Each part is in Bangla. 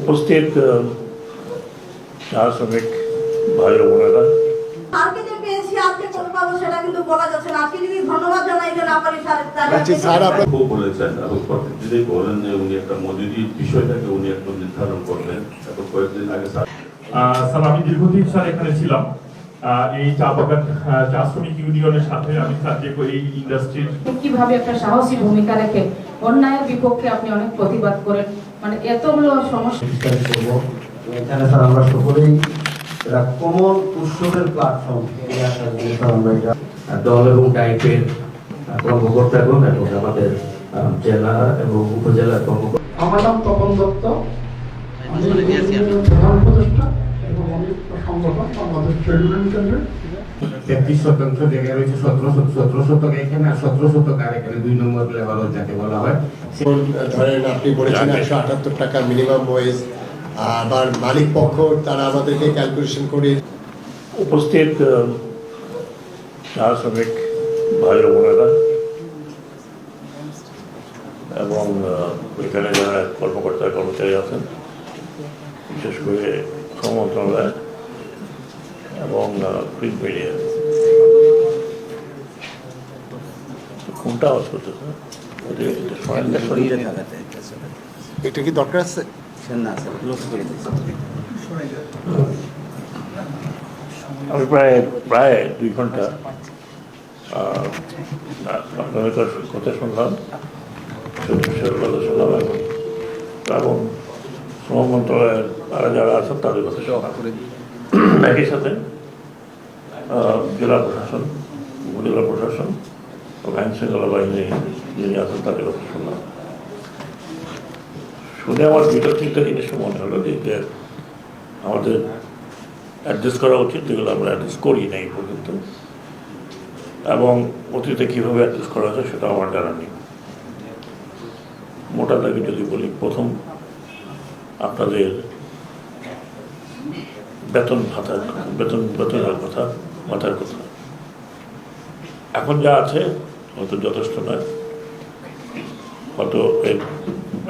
উপস্থিত আহ, চা শ্রমিক ভাই ও পাবো সেটা কিন্তু বলা যাচ্ছে না। আজকে যদি ধন্যবাদ জানাই যে না পারি স্যার খুব বলেছেন এবং প্রতিদিনই বলেন যে উনি একটা মজুরি বিষয়টাকে উনি একটু নির্ধারণ করবেন এবং কয়েকদিন আগে স্যার স্যার আমি দীর্ঘদিন স্যার এখানে ছিলাম। এই চা বাগান চা শ্রমিক ইউনিয়নের সাথে আমি যে এই ইন্ডাস্ট্রির কীভাবে একটা সাহসী ভূমিকা রেখে অন্যায়ের বিপক্ষে আপনি অনেক প্রতিবাদ করেন? মানে এতগুলো সমস্যা এখানে স্যার আমরা সকলেই এটা কমন উৎসবের প্ল্যাটফর্ম আমরা এটা দল এবং টাইপের কর্মকর্তাগণ এবং আমাদের জেলা এবং উপজেলার কর্মকর্তা। আমার নাম তপন দত্ত। প্রধান উপদেষ্টা এবং আমি সংগঠন বাংলাদেশ ট্রেড ইউনিয়ন তেত্রিশ শতাংশ জায়গায় রয়েছে সতেরো সতেরো শতক এখানে আর সতেরো শতক আর এখানে দুই নম্বর লেভেল যাকে বলা হয়। ধরেন আপনি বলেছেন একশো আটাত্তর টাকা মিনিমাম ওয়েজ আবার মালিক পক্ষ তারা আমাদেরকে ক্যালকুলেশন করে উপস্থিত চা শ্রমিক ভাই বোনেরা এবং এখানে যারা কর্মকর্তা কর্মচারী আছেন বিশেষ করে শ্রম মন্ত্রণালয় এবং প্রিন্ট মিডিয়া কোনটা আওয়াজ করতেছে? এটা- দরকার শোনা- এটা কি দরকার আছে আমি প্রায় প্রায় দুই ঘণ্টা আপনাদের কথা শুনলাম, সে বিষয়ের কথা শুনলাম এবং শ্রম মন্ত্রণালয়ের তারা যারা আছেন, তাদের কথা শুনলাম একই সাথে জেলা প্রশাসন, উপজেলা প্রশাসন এবং আইন শৃঙ্খলা বাহিনী যিনি আছেন, তাদের কথা শুনলাম। শুনে আমার তিনটা জিনিস মনে হলো যে আমাদের অ্যাডজাস্ট করা উচিত, যেগুলো আমরা অ্যাডজাস্ট করি নাই পর্যন্ত। এবং অতীতে কীভাবে অ্যাডজাস্ট করা হয়েছে সেটা আমার জানা নেই। মোটা দাগে যদি বলি, প্রথম আপনাদের বেতন ভাতার বেতন, বেতনের কথা মাথার কথা। এখন যা আছে, হয়তো যথেষ্ট নয়। হয়তো এর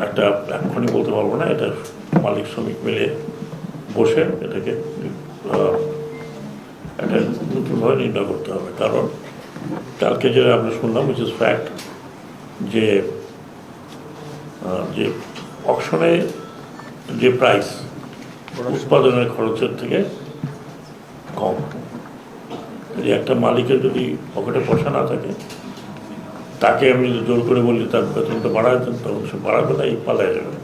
একটা এখনই বলতে পারব না, এটা মালিক শ্রমিক মিলে বসে এটাকে একটা নতুনভাবে নির্ণয় করতে হবে। কারণ কালকে যে আমরা শুনলাম উইচ ইজ ফ্যাক্ট যে যে অকশনে যে প্রাইস উৎপাদনের খরচের থেকে কম। যদি একটা মালিকের যদি পকেটে পয়সা না থাকে তাকে আমি যদি জোর করে বলি তার বেতনটা বাড়ায় দেন তখন সে বাড়াবে না এই পালায় যাবে।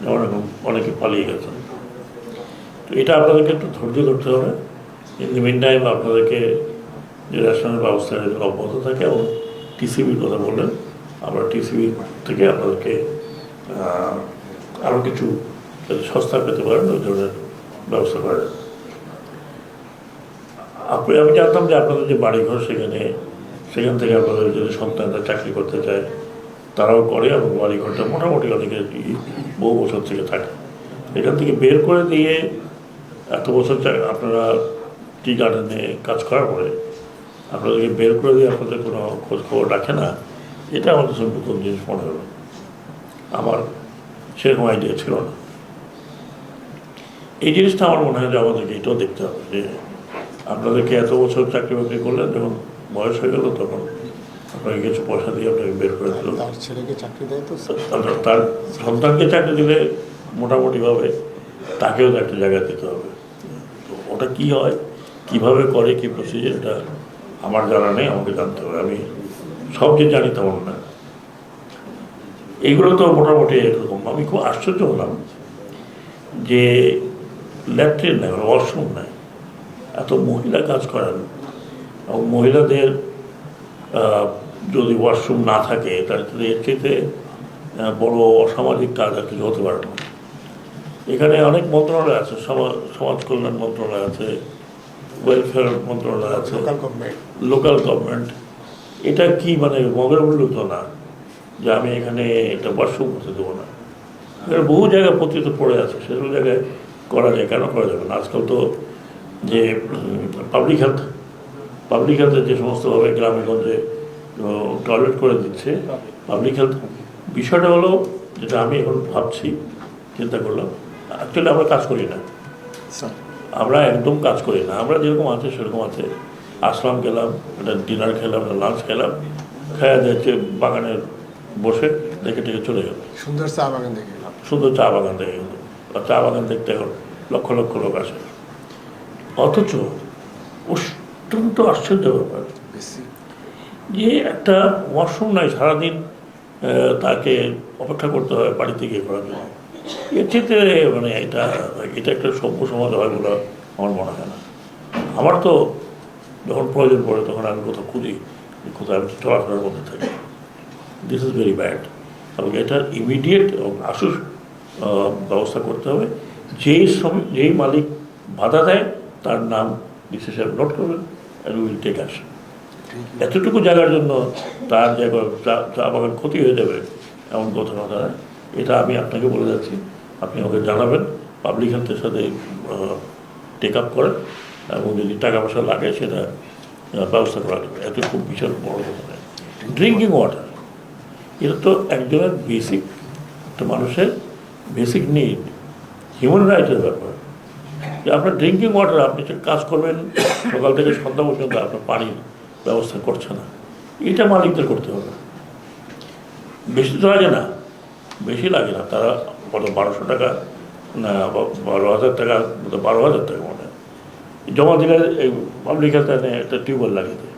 যেমন এখন অনেকে পালিয়ে গেছে তো এটা আপনাদেরকে একটু ধৈর্য ধরতে হবে। ইন দি মিন টাইম আপনাদেরকে যে রেশনের ব্যবস্থা যেন অব্যাহত থাকে এবং টিসিবির কথা বললেন। আমরা টিসিবি থেকে আপনাদেরকে আরও কিছু সস্তা পেতে পারেন, ওই ধরনের ব্যবস্থা করা যাবে। আপনি, আমি জানতাম যে আপনাদের যে বাড়িঘর সেখানে সেখান থেকে আপনাদের যদি সন্তানরা চাকরি করতে চায়, তারাও করে এবং বাড়িঘরটা মোটামুটি অনেকে বহু বছর থেকে থাকে। এখান থেকে বের করে দিয়ে এত বছর আপনারা টি গার্ডেনে কাজ করার পরে, আপনাদেরকে বের করে দিয়ে আপনাদের কোনো খোঁজ খবর রাখে না, এটা আমাদের সঙ্গে নতুন জিনিস মনে হলো। আমার সেরকম আইডিয়া ছিল না। এই জিনিসটা আমার মনে হয় যে আমাদেরকে এটাও দেখতে হবে যে, আপনাদেরকে এত বছর চাকরি বাকরি করলেন যখন বয়স হয়ে গেল তখন। আপনাকে কিছু পয়সা দিয়ে আপনাকে বের করে দিল। তার ছেলেকে চাকরি দেয় তো তার- সন্তানকে চাকরি দিলে মোটামুটিভাবে তাকেও তো একটা জায়গা দিতে হবে। তো ওটা কি হয় কীভাবে করে কি প্রসিজার এটা আমার জানা নেই আমাকে জানতে হবে। আমি সব যে জানি তেমন না। এইগুলো তো মোটামুটি এরকম। আমি খুব আশ্চর্য হলাম যে ল্যাট্রিন নেই ওয়াশরুম নেই। এত মহিলা কাজ করেন এবং মহিলাদের যদি ওয়াশরুম না থাকে তাহলে এর চেয়ে বড় অসামাজিক কাজ আর কিছু হতে পারে না। এখানে অনেক মন্ত্রণালয় আছে সমাজ কল্যাণ মন্ত্রণালয় আছে ওয়েলফেয়ার মন্ত্রণালয় আছে লোকাল গভর্নমেন্ট এটা কি মানে মগের মূল্য তো না যে আমি এখানে এটা ওয়াশরুম করতে দেবো না। এখানে বহু জায়গায় পতিত পড়ে আছে সেসব জায়গায় করা যায় কেন করা যাবে না? আজকাল তো যে পাবলিক হেলথ পাবলিক হেলথের যে সমস্তভাবে গ্রামে গঞ্জে টয়লেট করে দিচ্ছে পাবলিক হেলথ বিষয়টা হলো যেটা আমি এখন ভাবছি চিন্তা করলাম অ্যাকচুয়ালি আমরা কাজ করি না। আমরা একদম কাজ করি না। আমরা যেরকম আছে সেরকম আছে। আসলাম গেলাম একটা ডিনার খেলাম একটা লাঞ্চ খেলাম খাওয়া যাচ্ছে বাগানে বসে দেখে টেকে চলে গেল সুন্দর চা বাগান দেখে। সুন্দর চা বাগান দেখে গেল চা বাগান দেখতে এখন লক্ষ লক্ষ লোক আসে। অথচ অত্যন্ত আশ্চর্য ব্যাপার। যে একটা ওয়াশরুম নাই সারাদিন তাকে অপেক্ষা করতে হয় বাড়িতে গিয়ে করার জন্য এর থেকে মানে এটা এটা একটা সভ্য সমাজ হয় বলে আমার মনে হয় না। আমার তো যখন প্রয়োজন পড়ে তখন আমি কোথাও খুঁজি কোথাও আমি চলাফেরার মধ্যে থাকি। দিস ইজ ভেরি ব্যাড এবং এটার ইমিডিয়েট এবং আশুষ ব্যবস্থা করতে হবে। যেই শ্রমিক যেই মালিক বাধা দেয় তার নাম সাহেব নোট করবেন অ্যান্ড উইল টেক অ্যাকশন এতটুকু জায়গার জন্য তার জায়গায় চা- ক্ষতি হয়ে যাবে এমন কথা কথা নয়। এটা আমি আপনাকে বলে যাচ্ছি। আপনি আমাকে জানাবেন পাবলিক হেলথের সাথে টেক আপ করেন এবং যদি টাকা পয়সা লাগে সেটা ব্যবস্থা করা যাবে। এত খুব বিশাল বড় কথা নয়। ড্রিঙ্কিং ওয়াটার এটা তো একজনের বেসিক একটা মানুষের বেসিক নিড হিউম্যান রাইটের ব্যাপার। যে আপনার ড্রিঙ্কিং ওয়াটার আপনি কাজ করবেন, সকাল থেকে সন্ধ্যা পর্যন্ত আপনার পানির ব্যবস্থা করছে না। এটা মালিকদের করতে হবে। বেশি তো লাগে না। বেশি লাগে না। তারা কত বারোশো টাকা, না, বারো হাজার টাকা বারো হাজার টাকা মনে হয়। জমা দিলে এই পাবলিক হেলথ একটা টিউবওয়েল লাগিয়ে দেয়।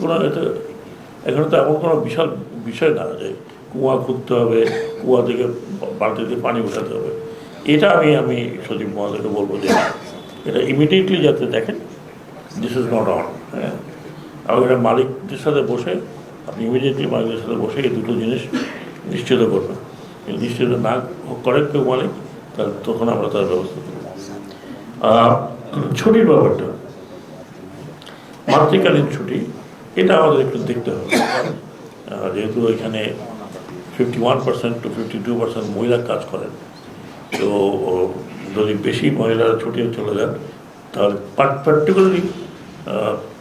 কোনো এটা এখানে তো এমন কোনো বিশাল বিষয় না যে কুয়া খুঁজতে হবে, কুয়া থেকে বালতিতে পানি উঠাতে হবে। এটা আমি আমি সচিব মহাদেরকে বলব যে এটা ইমিডিয়েটলি যাতে দেখেন দিস ইজ নট অন হ্যাঁ? এবং এটা মালিকদের সাথে বসে, আপনি ইমিডিয়েটলি মালিকদের সাথে বসে এই দুটো জিনিস নিশ্চিত করবেন নিশ্চিত না করে কেউ মালিক, তাহলে তখন আমরা তার ব্যবস্থা করব। ছুটির ব্যাপারটা। মাতৃকালীন ছুটি, এটা আমাদের একটু দেখতে হবে। যেহেতু এখানে fifty one percent to fifty two percent মহিলা কাজ করেন। তো যদি বেশি মহিলারা ছুটিয়ে চলে যান তাহলে পার্টিকুলারলি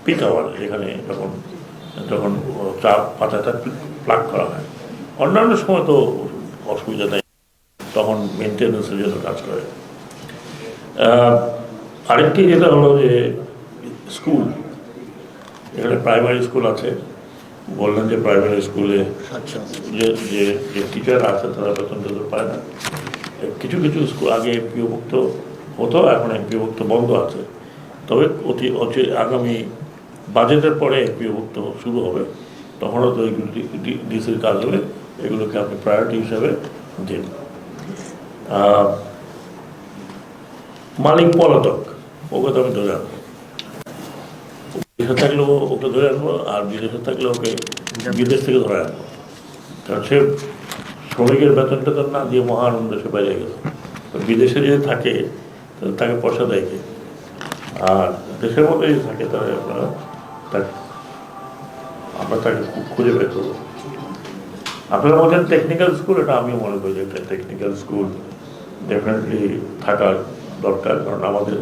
পিক আওয়ার যেখানে যখন যখন চা পাতাটা প্লাগ করা হয়। অন্যান্য সময় তো অসুবিধা নেই তখন মেনটেন্যান্সের জন্য কাজ করে। আরেকটি যেটা হলো যে স্কুল এখানে প্রাইমারি স্কুল আছে বললেন যে প্রাইমারি স্কুলে যে যে যে টিচার আছে তারা বেতন টেতন পায় না। কিছু কিছু স্কুল আগে এমপিওভুক্ত হতো এখন এমপিওভুক্ত বন্ধ আছে। তবে অতি অতি আগামী বাজেটের পরে এমপিওভুক্ত শুরু হবে। তখনও তো এগুলো ডিসির কাজ হবে। এগুলোকে আপনি প্রায়োরিটি হিসাবে দিন। মালিক পলাতক ওকে তো আমি ধরে আনব। দেশে থাকলে ও- ওকে ধরে আনব আর বিদেশে থাকলে ওকে বিদেশ থেকে ধরে আনব। কারণ সে শ্রমিকের বেতন টেতন না দিয়ে মহানন্দ সে বাইরে গেছে বিদেশে যদি থাকে তাকে পয়সা দেয় কে? আর দেশের মধ্যে যদি থাকে, তাহলে আপনারা তাকে, আমরা তাকে খুঁজে বের করব। আপনারা বলছেন টেকনিক্যাল স্কুল এটা আমি মনে করি যে টেকনিক্যাল স্কুল ডেফিনেটলি থাকার দরকার, কারণ আমাদের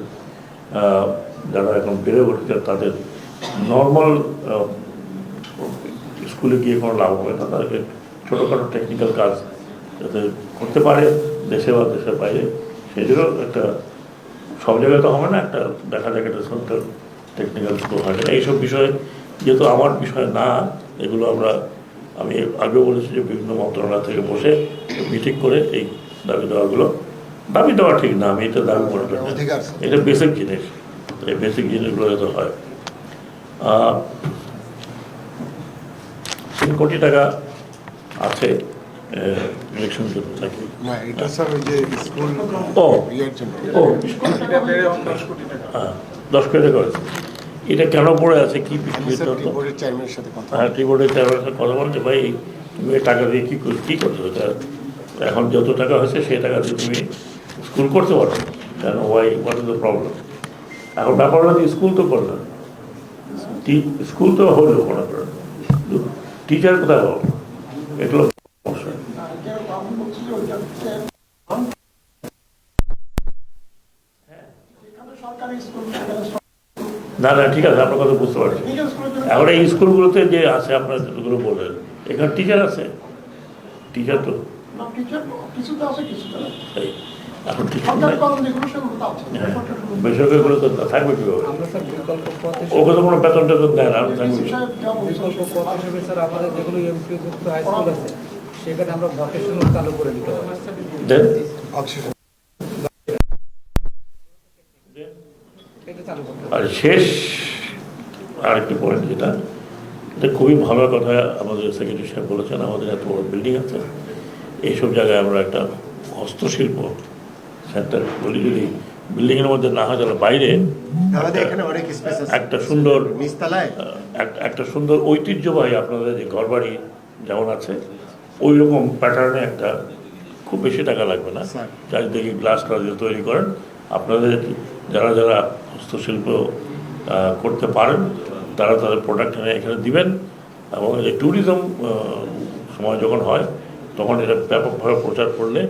যারা এখন বেড়ে উঠেছে, তাদের নর্মাল স্কুলে গিয়ে কোনো লাভ হবে না। তাদেরকে ছোটোখাটো টেকনিক্যাল কাজ যাতে করতে পারে দেশে বা দেশের বাইরে জন্য একটা সব জায়গায় তো হবে না একটা দেখা যাক একটা সেন্টার টেকনিক্যাল স্কুল হয় না এইসব বিষয়ে যেহেতু আমার বিষয় না এগুলো আমরা আমি আগেও বলেছি যে বিভিন্ন মন্ত্রণালয় থেকে বসে মিটিং করে এই দাবি দেওয়াগুলো দাবি দেওয়া ঠিক না আমি এটা দাবি করি না। অধিকার। এটা বেসিক জিনিস এই বেসিক জিনিসগুলো যাতে হয় তিন কোটি টাকা আছে ইলেকশন জন্য ও ও হ্যাঁ, দশ কোটি টাকা হয়েছে এটা কেন পড়ে আছে? কি বোর্ডের চেয়ারম্যানের সাথে কথা হ্যাঁ চেয়ারম্যানের সাথে কথা বলছে ভাই তুমি টাকা দিয়ে কী কর- কী করছ? এখন যত টাকা হয়েছে সেই টাকা দিয়ে তুমি স্কুল করতে পারো। কেন? Why what is the problem এখন ব্যাপার হলো স্কুল তো করল স্কুল তো হলো মনে করেন। টিচার কোথায় পাবো? এগুলো না না ঠিক আছে আপনার কথা বুঝতে পারছি। এখন এই স্কুলগুলোতে যে আছে আপনার যেগুলো বলেন এখানে টিচার আছে? টিচার তো? টিচার কিছু তো আছে কিছু এখন হ্যাঁ, বেসরকারি বেসরকারিগুলো তো থাকবে কীভাবে? ওকে তো কোনো বেতন টেতন দেয় না থাকবে। ডিসি সাহেব যা বলছেন স্যার আমাদের যেগুলো এমপিও যুক্ত আছে সেখানে আমরা ভকেশনাল চালু করে দিতে পারি দেন। এটা চালু করতে আর শেষ আরেকটি পয়েন্ট যেটা এটা খুবই ভালো কথা আমাদের সেক্রেটারি সাহেব বলেছেন আমাদের এত বড় বিল্ডিং আছে এইসব জায়গায় আমরা একটা হস্তশিল্প সেন্টার বলি যদি বিল্ডিংয়ের মধ্যে না হয় তাহলে বাইরে একটা সুন্দর এক- একটা সুন্দর ঐতিহ্যবাহী আপনাদের যে ঘরবাড়ি যেমন আছে ওই রকম প্যাটার্নে একটা খুব বেশি টাকা লাগবে না। চারিদিকে গ্লাস টাস দিয়ে তৈরি করেন। আপনাদের যারা যারা হস্তশিল্প করতে পারেন তারা তাদের প্রোডাক্ট এনে এখানে দিবেন এবং এই ট্যুরিজম সময় যখন হয় তখন এটা ব্যাপকভাবে প্রচার করলে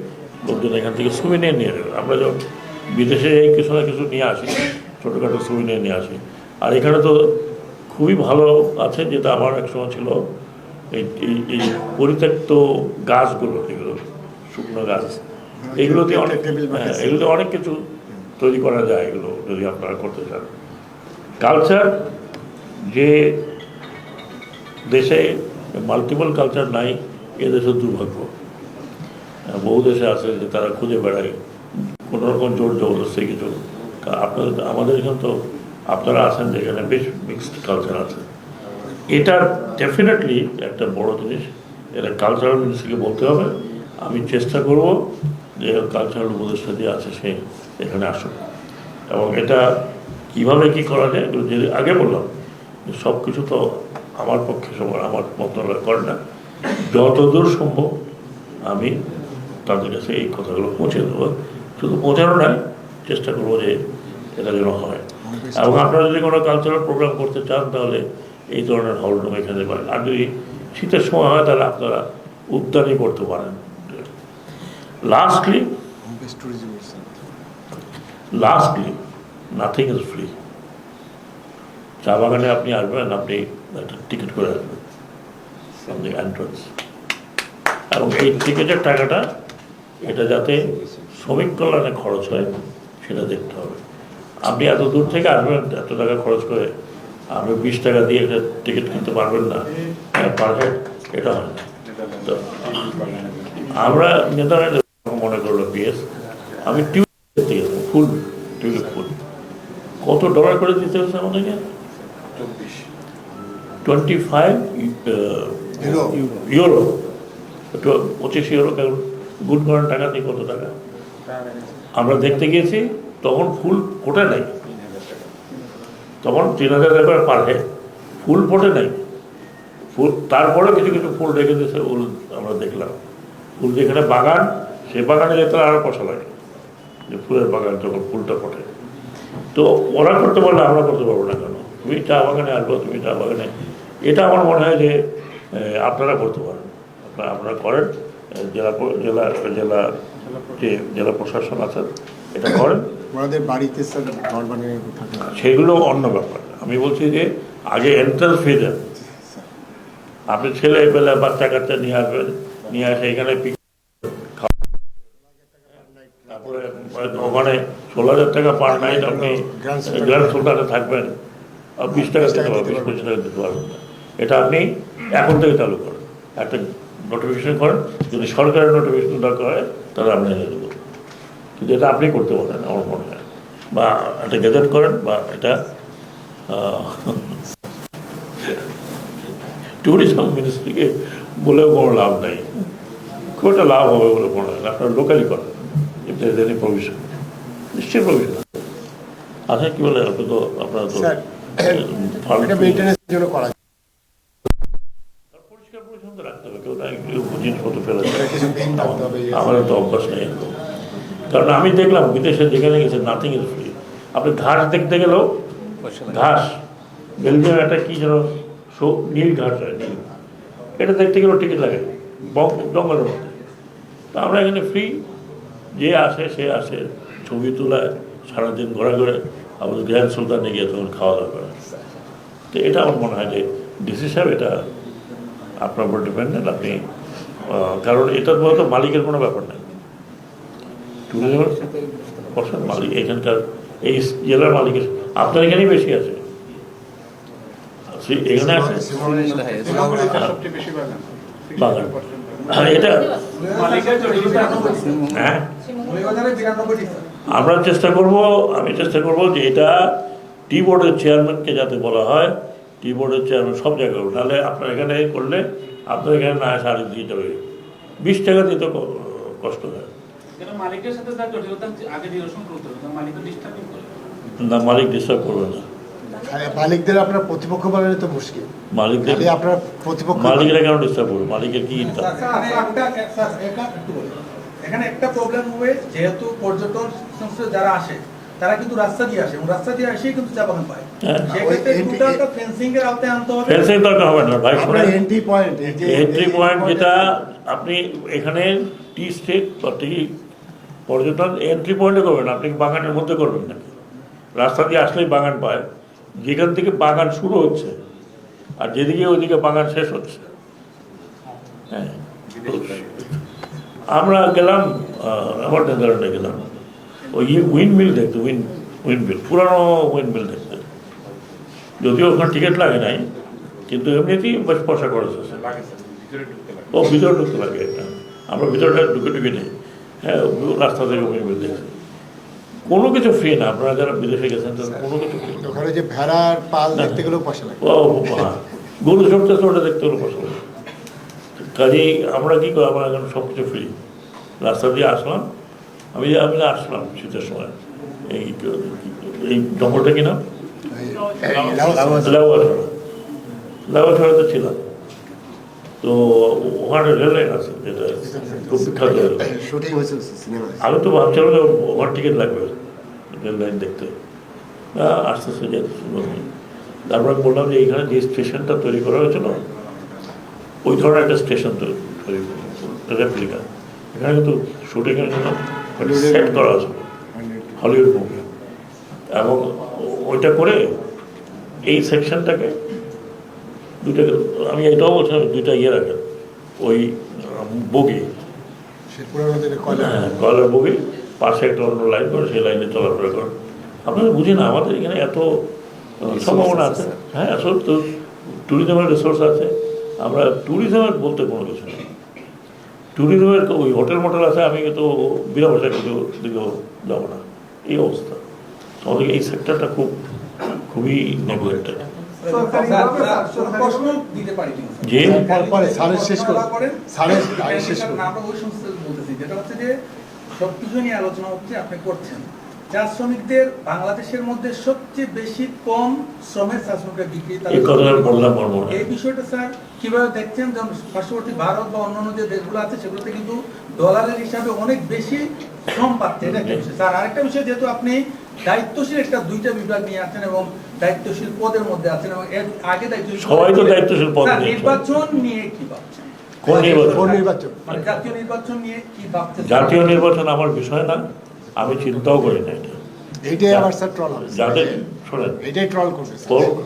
লোকজন এখান থেকে সুবিনিয়ে নিয়ে যাবে আমরা যখন বিদেশে কিছু না কিছু নিয়ে আসি ছোটোখাটো সুবিনিয়ে নিয়ে আসি। আর এখানে তো খুবই ভালো আছে যেটা আমার এক সময় ছিল এই এই- এই পরিত্যক্ত গাছগুলো এগুলো শুকনো গাছ এগুলোতে অনেক হ্যাঁ, এগুলোতে অনেক কিছু তৈরি করা যায় এগুলো যদি আপনারা করতে চান। কালচার যে দেশে মাল্টিপল কালচার নাই এ দেশের দুর্ভাগ্য। বহু দেশে আছে যে তারা খুঁজে বেড়ায়। কোনো রকম জোর জবরদস্তি কিছু আপনাদের আমাদের এখানে তো আপনারা আছেন যেখানে বেশ মিক্সড কালচার আছে। এটা ডেফিনেটলি একটা বড় জিনিস, এটা কালচারাল মিনিস্ট্রিকে বলতে হবে। আমি চেষ্টা করব যে কালচারাল উপদেষ্টা যে আছে সে এখানে আসুক। এবং এটা কীভাবে কি করা যায় যে আগে বললাম সব কিছু তো আমার পক্ষে সময় আমার মন্ত্রণালয় করে না। যতদূর সম্ভব আমি তাদের কাছে এই কথাগুলো পৌঁছে দেবো। শুধু পৌঁছানো নয়, চেষ্টা করব যে এটা যেন হয়। এবং আপনারা যদি কোনো কালচারাল প্রোগ্রাম করতে চান, তাহলে এই ধরনের হলরুম এখানে পারেন আর যদি শীতের সময় হয়, তাহলে আপনারা উদ্যানই করতে পারেন। Lastly lastly nothing is free চা বাগানে আপনি আসবেন, আপনি একটা টিকিট করে আসবেন ফ্রম দি এন্ট্রান্স এবং এই টিকিটের টাকাটা এটা যাতে শ্রমিক কল্যাণে খরচ হয় সেটা দেখতে হবে। আপনি এত দূর থেকে আসবেন এত টাকা খরচ করে আপনি বিশ টাকা দিয়ে একটা টিকিট কিনতে পারবেন না। পার হেড এটা হয়। না তো আমরা নেদারল্যান্ডে মনে করল বিএস আমি টিউব দেখতে ফুল টিউলিপ ফুল। কত ডলার করে দিতে হচ্ছে আমাদেরকে? Twenty five euro. পঁচিশ ইউরো কেমন? গুড করার টাকা দিয়ে কত টাকা? আমরা দেখতে গিয়েছি, তখন ফুল ফোটে নাই। তখন তিন হাজার টাকা পার হেড ফুল ফোটে নাই। ফুল, তারপরে কিছু কিছু ফুল রেখে দিয়েছে, ফুল আমরা দেখলাম। ফুল যেখানে বাগান, সে বাগানে যেতে আরও পয়সা লাগে। যে ফুলের বাগান যখন ফুলটা ফোটে। তো ওরা করতে পারলে আমরা করতে পারব না কেন? তুমি চা বাগানে আসব, তুমি চা বাগানে এটা আমার মনে হয় যে আপনারা করতে পারেন। আপনারা আপনারা করেন। জেলা জেলা জেলা যে জেলা প্রশাসন আছে এটা করেন আমাদের বাড়িতে স্যার ঘর বানিয়ে সেগুলো অন্য ব্যাপার। আমি বলছি যে আগে এন্ট্রান্স ফি দেন আপনি ছেলে পেলে বাচ্চা কাচ্চা নিয়ে আসবেন নিয়ে আসে এখানে তারপরে ওখানে ষোলো হাজার টাকা পার নাইট আপনি সুলতানে থাকবেন। বিশ টাকা দিতে পারবেন পঁচিশ টাকা দিতে পারবেন এটা আপনি এখন থেকে চালু করেন। একটা নোটিফিকেশন করেন। যদি সরকারের নোটিফিকেশন দরকার হয় তাহলে আমরা এনে দেবো। কিন্তু এটা আপনি করতে পারেন আমার মনে হয়। বা একটা গেজেট করেন বা এটা ট্যুরিজম মিনিস্ট্রিকে বলেও কোনো লাভ নাই। খুব একটা লাভ হবে বলে মনে হয় আপনারা লোকালি করেন এনি প্রভিশন নিশ্চয়ই প্রভিশন আচ্ছা কি বলে আপনি তো আপনারা তো এটা করা যায় পরিষ্কার পরিচ্ছন্ন রাখতে হবে কেউ না কেউ জিনিসপত্র ফেলে দেয়। এটা কিছু বিন আমাদের তো অভ্যাস নেই একদম। কারণ আমি দেখলাম বিদেশে যেখানে গেছে নাথিং ইজ ফ্রি আপনি ঘাস দেখতে গেলেও ঘাস। বেলজিয়াম একটা কী যেন সো- নীল ঘাস নীল। এটা দেখতে গেলেও টিকিট লাগে জঙ্গলের মধ্যে। তা আমরা এখানে ফ্রি যে আসে সে আসে ছবি তোলায় সারাদিন ঘোরা ঘুরে। আমাদের গ্র্যান্ড সুলতানে গিয়ে তখন খাওয়া দাওয়া করে। তো এটা আমার মনে হয় যে ডিসি সাহেব এটা আপনার উপর ডিপেন্ডেন্ট আপনি কারণ এটার মতো মালিকের কোনো ব্যাপার নেই। ট্যুরিজমের মালিক এখানকার এই জেলার মালিকের আপনার এখানেই বেশি আছে। এখানে আছে? বাগান। হ্যাঁ এটা হ্যাঁ। আমরা চেষ্টা করব আমি চেষ্টা করব যে এটা টি বোর্ডের চেয়ারম্যানকে যাতে বলা হয়। টি বোর্ডের চেয়ারম্যান সব জায়গায়। নাহলে আপনার এখানে করলে আপনার এখানে না সাড়ে দিতে হবে বিশ টাকা দিতে কষ্ট হয়। না মালিক ডিস্টার্ব করবে না। মালিকদের আপনার প্রতিপক্ষ বানানো তো মুশকিল। মালিকদের আপনার প্রতিপক্ষ মালিকরা কেন ডিস্টার্ব করবে? মালিকের কি ইনকাম এখানে একটা প্রবলেম হবে যেহেতু পর্যটন সংস্থা যারা আসে তারা কিন্তু রাস্তা দিয়ে আসে এবং রাস্তা দিয়ে এসেই কিন্তু চা বাগান পায়। হ্যাঁ। সেক্ষেত্রে ফেন্সিং এর আওতায় আনতে হবে। ফেন্সিং দরকার হবে না ভাই এন্ট্রি পয়েন্ট এন্ট্রি পয়েন্ট যেটা আপনি এখানে টি স্টেট বা টি পর্যটন এন্ট্রি পয়েন্টে করবেন আপনি বাগানের মধ্যে করবেন নাকি? রাস্তা দিয়ে আসলেই বাগান পায়। যেখান থেকে বাগান শুরু হচ্ছে আর যেদিকে ওইদিকে বাগান শেষ হচ্ছে। হ্যাঁ। আমরা গেলাম আমার নেদারল্যান্ডে গেলাম। ওই উইন্ড মিল দেখতে উইন্ড উইন্ড মিল পুরানো উইন্ড মিল দেখতে। যদিও ওখানে টিকিট লাগে নাই কিন্তু এমনিতেই বেশ পয়সা খরচ আছে। ও ভিতরে ঢুকতে লাগে একটা। আমরা ভিতরটা ঢুকে ঢুকে নেই। হ্যাঁ রাস্তা থেকে উইন্ড মিল দেখছি। কোনো কিছু ফ্রি না আপনারা যারা বিদেশে গেছেন তাদের কোনো কিছু ফ্রি ওখানে যে ভেড়ার পাল দেখতে গেলেও পয়সা লাগে। ও হ্যাঁ। গরু চড়তেছে ওটা দেখতে হলো পছন্দ কাজেই আমরা কি করি আমরা এখন সব কিছু ফ্রি রাস্তা দিয়ে আসলাম। আমি আমি আসলাম শীতের সময় এই এই জঙ্গলটা কি লাউয়াছড়াতে ছিলাম তো ওখানে রেল লাইন আছে যেটা খুব বিখ্যাত আমি তো ভাবছিলাম যে ওভার টিকিট লাগবে রেল লাইন দেখতে না, আস্তে আস্তে যেতে সুন্দর নেই তারপর বললাম যে এইখানে যে স্টেশনটা তৈরি করা হয়েছিল ওই ধরনের একটা স্টেশন তৈরি তৈরি রেপ্লিকা এখানে কিন্তু শুটিংয়ের জন্য সেট করা আছে। হলিউড মুভি এবং ওইটা করে এই সেকশনটাকে দুটো আমি এটাও বলছিলাম দুইটা ইয়ে রাখেন ওই বগি। হ্যাঁ কয়লার বগি। পাশে একটা অন্য লাইন করে সেই লাইনে চলাফেরা করেন আপনারা বুঝি না আমাদের এখানে এত সম্ভাবনা আছে হ্যাঁ আসলে তো ট্যুরিজমের রিসোর্স আছে। আমরা ট্যুরিজমের বলতে কোনো কিছু নেই। ট্যুরিজমের তো ওই হোটেল মোটেল আছে আমি তো বিনা পয়সা কিছু দিকেও যাব না। এই অবস্থা। আমাদের এই সেক্টরটা খুব খুবই নেগলেক্টেড? যে শেষ করে বলা করেন সারের আগে শেষ করে না, আমরা ওই সমস্ত বলতেছি। যেটা হচ্ছে যে সবকিছু নিয়ে আলোচনা হচ্ছে আপনি করছেন। চা শ্রমিকদের বাংলাদেশের মধ্যে সবচেয়ে বেশি কম শ্রমের চা শ্রমিকরা বিক্রি এই বিষয়টা স্যার কীভাবে দেখছেন? যেমন পার্শ্ববর্তী ভারত বা অন্যান্য যে দেশগুলো আছে সেগুলোতে কিন্তু ডলারের হিসাবে অনেক বেশি শ্রম পাচ্ছে। এটা স্যার আরেকটা বিষয় যেহেতু আপনি দায়িত্বশীল একটা দুইটা বিভাগ নিয়ে আছেন এবং দায়িত্বশীল পদের মধ্যে আছেন এবং এর আগে দায়িত্বশীল সবাই তো দায়িত্বশীল পদ স্যার, নির্বাচন নিয়ে কি ভাবছেন? কোন নির্বাচন? মানে জাতীয় নির্বাচন নিয়ে কি ভাবছেন? জাতীয় নির্বাচন আমার বিষয় না। আমি চিন্তাও করি না এটা এইটাই আবার স্যার ট্রল হবে। যাদের শোনেন। ট্রল করবে।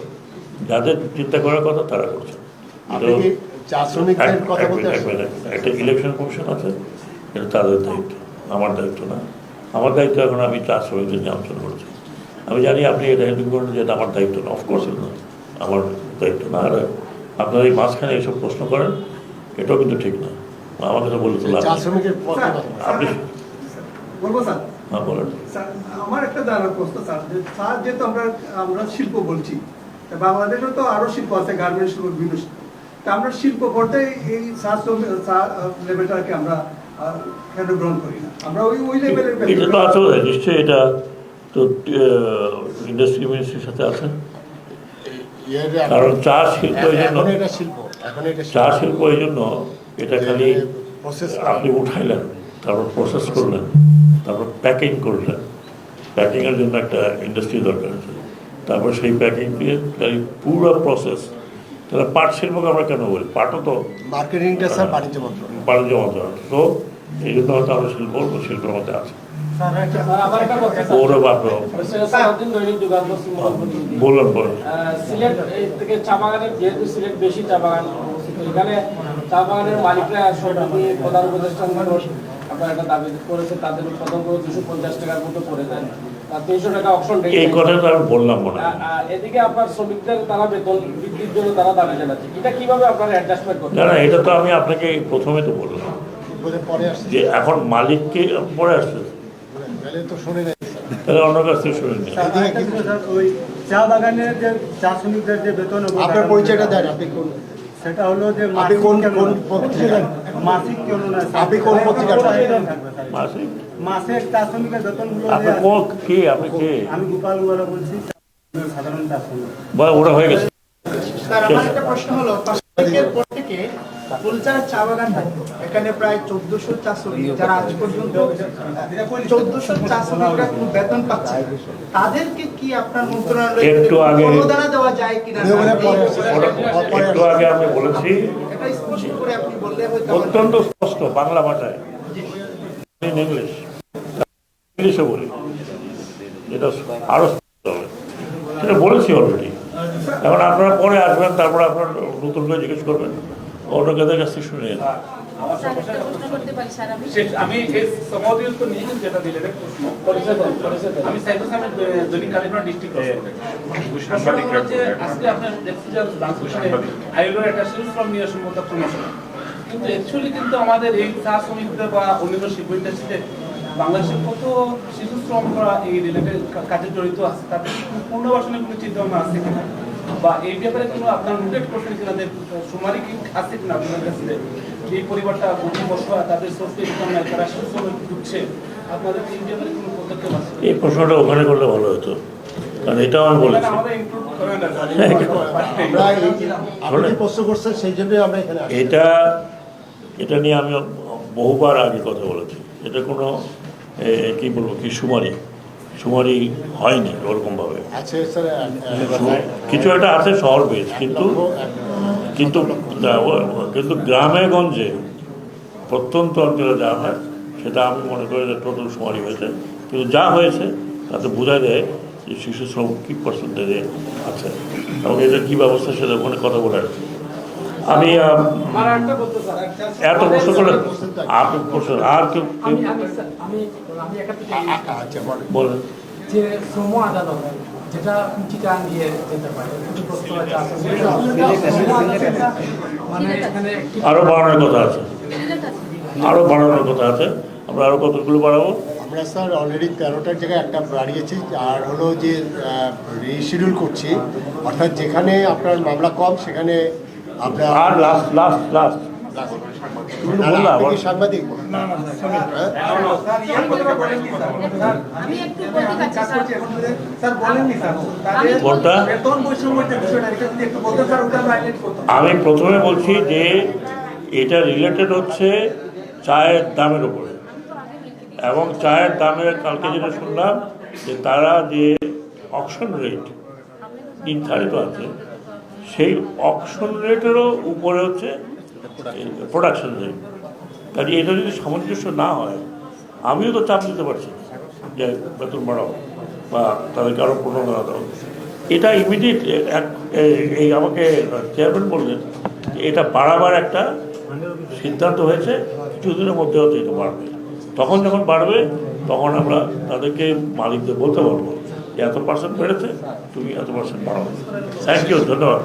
যাদের চিন্তা করার কথা তারা করছে। বলতে। একটা ইলেকশন কমিশন আছে এটা তাদের দায়িত্ব আমার দায়িত্ব না। আমার দায়িত্ব এখন আমি চা শ্রমিকদের নিয়ে আলোচনা করেছি। আমি জানি আপনি এটা হেল্পিং করেন যে এটা আমার দায়িত্ব না। অফকোর্স না। আমার দায়িত্ব না। আর আপনারা এই মাঝখানে এইসব প্রশ্ন করেন এটাও কিন্তু ঠিক না। বলে তো কথা। আপনি বলব স্যার? হ্যাঁ বলেন। আমার একটা জানার প্রশ্ন স্যার যে স্যার যেহেতু আমরা আমরা শিল্প বলছি তা বাংলাদেশে তো আরও শিল্প আছে গার্মেন্টস শিল্প বিভিন্ন শিল্প। তা আমরা শিল্প পর্যায়ে এই চা চা লেভেলটাকে আমরা কেন গ্রহণ করি না? আমরা ওই ওই লেভেলের এটা তো আছে। বোধহয়, নিশ্চয়ই এটা তো ইন্ডাস্ট্রি মিনিস্ট্রির সাথে আছে। কারণ চা শিল্প এই জন্য শিল্প এখন এটা চা শিল্প। এই জন্য এটা খালি প্রসেস আপনি উঠাইলেন তারপর প্রসেস করলেন। তারপর প্যাকিং করলেন। প্যাকিংয়ের জন্য একটা ইন্ডাস্ট্রি দরকার আছে। তারপর সেই প্যাকিং দিয়ে পুরো প্রসেস তাহলে পাট শিল্পকে আমরা কেন বলি? পাটও তো মার্কেটিংটা স্যার বাণিজ্য মন্ত্রক বাণিজ্য মন্ত্রণালয়। তো এই জন্য হয়তো আমরা শিল্প শিল্পের মধ্যে আছে। বলেন আহ, সিলেট এই থেকে চা বাগানের যেহেতু সিলেট বেশি চা বাগান এখানে চা বাগানের মালিকরা সরকারি প্রধান উপদেষ্টা মানুষ আপনার একটা দাবি করেছে তাদের উৎপাদন দুশো পঞ্চাশ টাকার মতো পড়ে যায় আর তিনশো টাকা অপশন এই কথাটা আমি বললাম মনে এদিকে আপনার শ্রমিকদের তারা বেতন বৃদ্ধির জন্য তারা দাবি জানাচ্ছে। এটা কীভাবে আপনারা অ্যাডজাস্টমেন্ট করবেন? না না এটা তো আমি আপনাকে প্রথমে তো বললাম। পরে আসছে। যে এখন মালিককে পরে আসছে। তো শুনে নেই তাহলে অন্য কাছ থেকে শুনে ওই চা বাগানের যে চা শ্রমিকদের যে বেতন আপনার পরিচয়টা দেন আপনি কোন সেটা হলো যে আপনি কোন কোন মাসিক কেন না আপনি কোন পত্রিকা মাসিক। মাসের চা বেতনগুলো আপনি কোন কে? আপনি কে? আমি গোপাল গোয়ালা বলছি সাধারণ চা শ্রমিক বা হয়ে গেছে। স্যার আমার একটা প্রশ্ন হলো পাঁচ পর থেকে ফুলচার চা বাগান থাকতো এখানে প্রায় চোদ্দশো চা শ্রমিক যারা আজ পর্যন্ত চোদ্দশো চা শ্রমিকরা কোনো বেতন পাচ্ছে। তাদেরকে কি আপনার মন্ত্রণালয় একটু আগে- অনুদান দেওয়া যায় কিনা? একটু আগে আমি বলেছি অত্যন্ত স্পষ্ট বাংলা ভাষায়। ইন ইংলিশ ইংলিশে বলি। এটা আরও স্পষ্ট হবে। সেটা বলেছি অলরেডি এখন আপনারা পরে আসবেন, তারপর আপনার নতুন করে জিজ্ঞেস করবেন। অন্য কাছ শুনে। আমি এই সমাধির তো নিয়ে যেটা দিলে আমি সাইফুল আহমেদ দৈনিক কালীগঞ্জ ডিস্ট্রিক্ট আজকে আপনার দেখছি যে আইলোর অ্যাটাচমেন্ট ফ্রম নিয়ার সম্মত প্রমোশন। কিন্তু অ্যাকচুয়ালি কিন্তু আমাদের এই চা শ্রমিকদের বা অন্যান্য শিল্প ইন্ডাস্ট্রিতে বাংলাদেশের কত শিশু শ্রমরা এই রিলেটেড কাজে জড়িত আছে তাদের কোনো পুনর্বাসনের কোনো চিন্তা ভাবনা আছে কিনা? বা এই ব্যাপারে কোনো আপনার নোটেট করছেন কিনা সুমারি কি আছে কিনা আপনার কাছে? এই পরিবারটা গরিব বসবা তাদের ইনকাম নাই তারা শ্রমিক ঢুকছে আপনাদের এই ব্যাপারে কোনো পদক্ষেপ আছে? এই প্রশ্নটা ওখানে করলে ভালো হতো। কারণ এটাও আমি বলেছি আমাদের ইনক্লুড করেন না আমরা এই- আপনি যে প্রশ্ন করছেন সেই জন্যই আমরা এটা এটা নিয়ে আমি বহুবার আগে কথা বলেছি। এটা কোনো কি বলব কি সুমারি? সুমারি হয়নি ওরকমভাবে। আহ, কিছু একটা আছে শহর বেশ কিন্তু কিন্তু কিন্তু গ্রামে গঞ্জে প্রত্যন্ত অঞ্চলে যা হয় সেটা আমি মনে করি যে টোটাল সুমারি হয়েছে। কিন্তু যা হয়েছে তাতে বোঝা যায় যে শিশু শ্রম কী পার্সেন্টেজে আছে। এবং এটা কী ব্যবস্থা সেটা ওখানে কথা বলে কি। আমি এত প্রশ্ন করলেন আপনি প্রশ্ন আর কেউ কেউ আমি আমি স্যার, আমি আমি একটা থেকে আচ্ছা বলেন। বলেন। যে শ্রম আদালত যেটা চিটান দিয়ে যেতে পারে মানে আরও বাড়ানোর কথা আছে। আরও বাড়ানোর কথা আছে। আমরা আরও কতগুলো বাড়াবো? আমরা স্যার অলরেডি তেরোটার জায়গায় একটা বাড়িয়েছি আর হলো যে রিশিডিউল করছি। অর্থাৎ যেখানে আপনার মামলা কম সেখানে আর লাস্ট লাস্ট লাস্ট আমি প্রথমে বলছি যে এটা রিলেটেড হচ্ছে চায়ের দামের উপরে। এবং চায়ের দামের কালকে যেটা শুনলাম যে তারা যে অকশন রেট নির্ধারিত আছে সেই অকশন রেটেরও উপরে হচ্ছে প্রোডাকশন রেট কাজে এটা যদি সামঞ্জস্য না হয়, আমিও তো চাপ দিতে পারছি যে বেতন বাড়াও বা তাদেরকে আরও প্রণোদনা দাও এটা ইমিডিয়েট এক এই আমাকে চেয়ারম্যান বললেন যে এটা বাড়াবার একটা সিদ্ধান্ত হয়েছে, কিছুদিনের মধ্যে হয়তো এটা বাড়বে। তখন যখন বাড়বে, তখন আমরা তাদেরকে মালিকদের বলতে পারব। যে এত পার্সেন্ট বেড়েছে? তুমি এত পার্সেন্ট বাড়াও। থ্যাংক ইউ ধন্যবাদ।